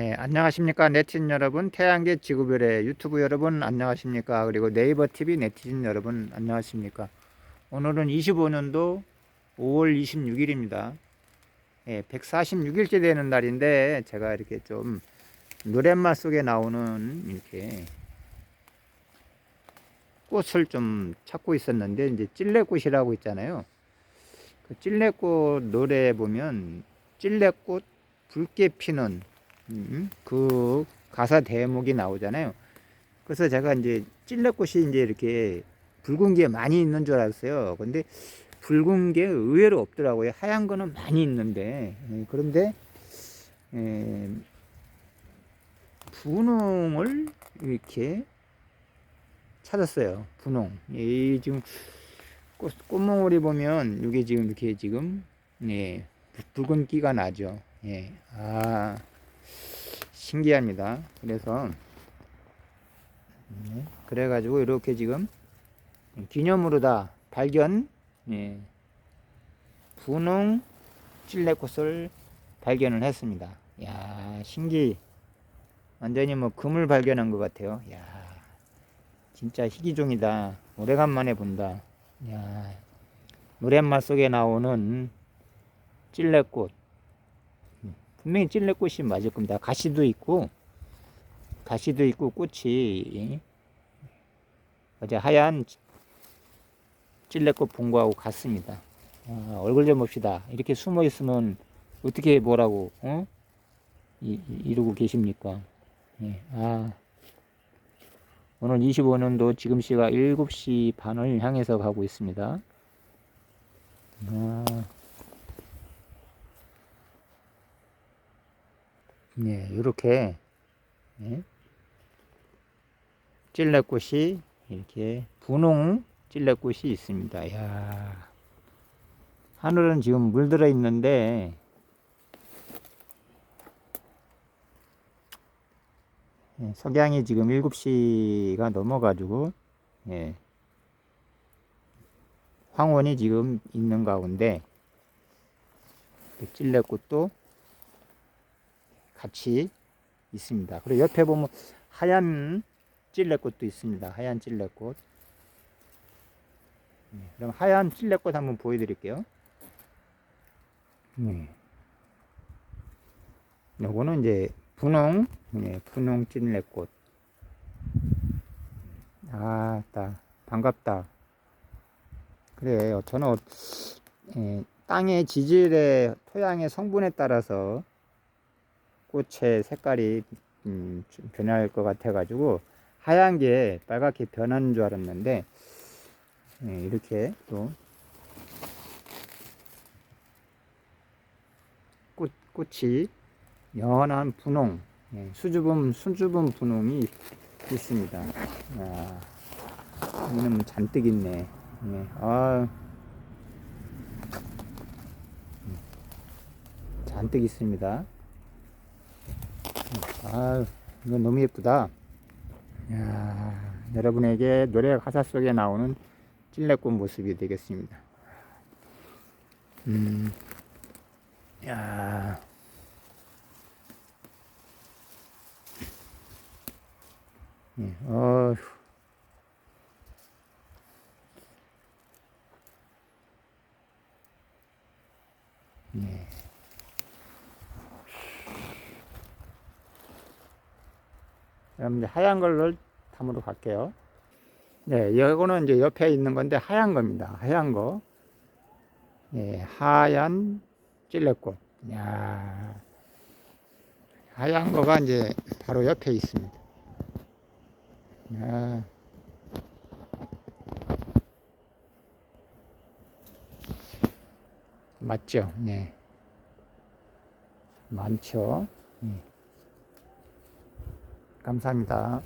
예, 안녕하십니까 네티즌 여러분. 태양계 지구별의 유튜브 여러분 안녕하십니까. 그리고 네이버 TV 네티즌 여러분 안녕하십니까. 오늘은 25년도 5월 26일입니다. 예, 146일째 되는 날인데 제가 이렇게 좀 노랫말 속에 나오는 이렇게 꽃을 좀 찾고 있었는데 이제 찔레꽃이라고 있잖아요. 그 찔레꽃 노래 보면 찔레꽃 붉게 피는 음, 그 가사 대목이 나오잖아요. 그래서 제가 이제 찔레꽃이 이제 이렇게 붉은 게 많이 있는 줄 알았어요. 근데 붉은 게 의외로 없더라고요. 하얀 거는 많이 있는데 예, 그런데 에, 분홍을 이렇게 찾았어요. 분홍. 이 지금 꽃, 꽃몽울이 보면 이게 지금 이렇게 지금 예, 붉은 끼가 나죠. 예, 아 신기합니다. 그래서 네, 그래가지고 이렇게 지금 기념으로 다 발견 예, 분홍 찔레꽃을 발견을 했습니다. 야 신기 완전히 뭐 금을 발견한 것 같아요. 야 진짜 희귀종이다. 오래간만에 본다. 야 노랫말 속에 나오는 찔레꽃 분명히 찔레꽃이 맞을 겁니다. 가시도 있고 가시도 있고 꽃이 어제 하얀 찔레꽃 본 거하고 같습니다. 아, 얼굴 좀 봅시다. 이렇게 숨어 있으면 어떻게 뭐라고 어? 이, 이러고 계십니까? 예. 아 오늘 25년도 지금 시각 7시 반을 향해서 가고 있습니다. 예, 이렇게 예, 찔레꽃이 이렇게 분홍 찔레꽃이 있습니다. 야. 하늘은 지금 물들어 있는데 예, 석양이 지금 7시가 넘어가지고 예, 황혼이 지금 있는 가운데 그 찔레꽃도 같이 있습니다. 그리고 옆에 보면 하얀 찔레꽃도 있습니다. 하얀 찔레꽃. 네, 그럼 하얀 찔레꽃 한번 보여드릴게요. 네. 요거는 이제 분홍, 네, 분홍 찔레꽃. 아, 따, 반갑다. 그래요. 저는 예, 땅의 지질의 토양의 성분에 따라서 꽃의 색깔이 음, 변할 것 같아 가지고 하얀 게 빨갛게 변하는 줄 알았는데 네, 이렇게 또 꽃, 꽃이 연한 분홍 네, 수줍은 수줍은 분홍이 있습니다. 아, 여기는 뭐 잔뜩 있네. 네, 아, 잔뜩 있습니다. 아, 이건 너무 예쁘다. 야, 여러분에게 노래 가사 속에 나오는 찔레꽃 모습이 되겠습니다. 음, 야, 예, 어휴. 그럼 이제 하얀 걸로 담으러 갈게요. 네, 이거는 이제 옆에 있는 건데 하얀 겁니다. 하얀 거. 예, 하얀 찔레꽃. 야 하얀 거가 이제 바로 옆에 있습니다. 야. 맞죠? 네. 많죠? 네. 감사합니다.